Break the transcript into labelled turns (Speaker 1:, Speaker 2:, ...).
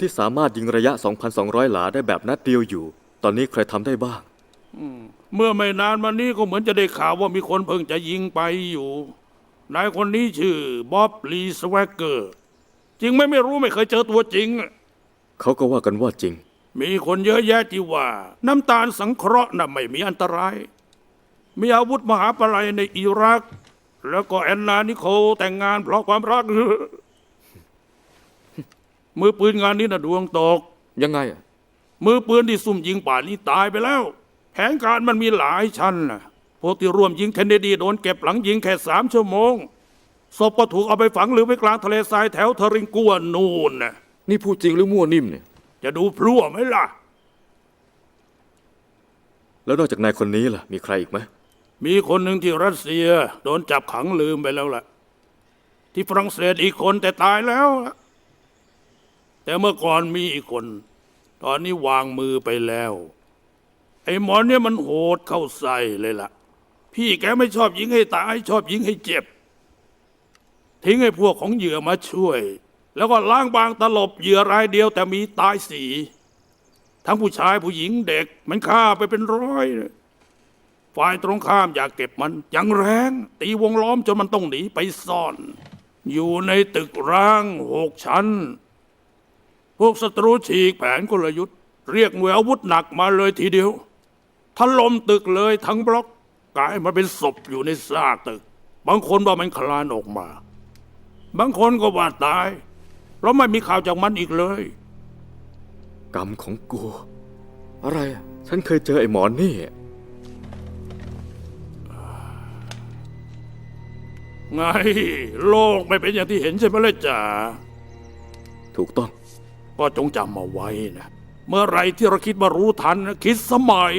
Speaker 1: ที่สามารถยิงระยะ 2,200 หลาได้แบบนัดเดียวอยู่ ตอนนี้ใครทำได้บ้าง
Speaker 2: เมื่อไม่นานมานี้ก็เหมือนจะได้ข่าวว่ามีคนเพิ่งจะยิงไปอยู่ นายคนนี้ชื่อบ๊อบลีสแวกเกอร์ จริงไหมไม่รู้ไม่เคยเจอตัวจริง
Speaker 1: เขาก็ว่ากันว่าจริง
Speaker 2: มีคนเยอะแยะที่ว่า น้ำตาลสังเคราะห์น่ะไม่มีอันตราย มีอาวุธมหาปลัยในอิรัก แล้วก็แอนนานิโคลแต่งงานเพราะความรัก มือปืนงานนี้น่ะดวงตก
Speaker 1: ยังไงอะ
Speaker 2: มือปืนที่ซุ่มยิงป่านนี้ตายไปแล้ว แผนการมันมีหลายชั้นนะพวกที่ร่วมยิงเคนเนดีโดนเก็บหลังยิงแค่สามชั่วโมงศพก็ถูกเอาไปฝังหรือไว้กลางทะเลทรายแถวเทริงกัวนูนนะ
Speaker 1: นี่พูดจริงหรือมั่วนิ่มเนี่ย
Speaker 2: จะดูพลั่วไหมล่ะ
Speaker 1: แล้วนอกจากนายคนนี้ล่ะ มีใครอีกไหม
Speaker 2: มีคนหนึ่งที่รัสเซีย โดนจับขังลืมไปแล้วล่ะ ที่ฝรั่งเศสอีกคนแต่ตายแล้วล่ะ แต่เมื่อก่อนมีอีกคน ตอนนี้วางมือไปแล้ว ไอ้หมอเนี่ยมันโหดเข้าใส่เลยล่ะ พี่แกไม่ชอบยิงให้ตายชอบยิงให้เจ็บ ทิ้งให้พวกของเหยื่อมาช่วย แล้วก็ล้างบางตลบเหยื่อรายเดียวแต่มีตายสีทั้งผู้ชายผู้หญิงเด็ก มันฆ่าไปเป็นร้อยเลยฝ่ายตรงข้ามอยากเก็บมันยังแรง ตีวงล้อมจนมันต้องหนีไปซ่อน อยู่ในตึกร้างหกชั้น พวกศัตรูฉีกแผนกลยุทธ์ เรียกหน่วยอาวุธหนักมาเลยทีเดียวถล่มตึกเลยทั้งบล็อกกลายมาเป็นศพอยู่ในซากตึก บางคนว่ามันคลานออกมา บางคนก็ว่าตาย เพราะไม่มีข่าวจากมันอีกเลย
Speaker 1: กรรมของกู อะไรอะฉันเคยเจอไอ้หมอนนี่
Speaker 2: ไง โลกไม่เป็นอย่างที่เห็นใช่ไหมล่ะจ๋า
Speaker 1: ถูกต้อง
Speaker 2: ก็จงจำมาไว้นะ เมื่อไรที่เราคิดว่ารู้ทันนะคิดสมัย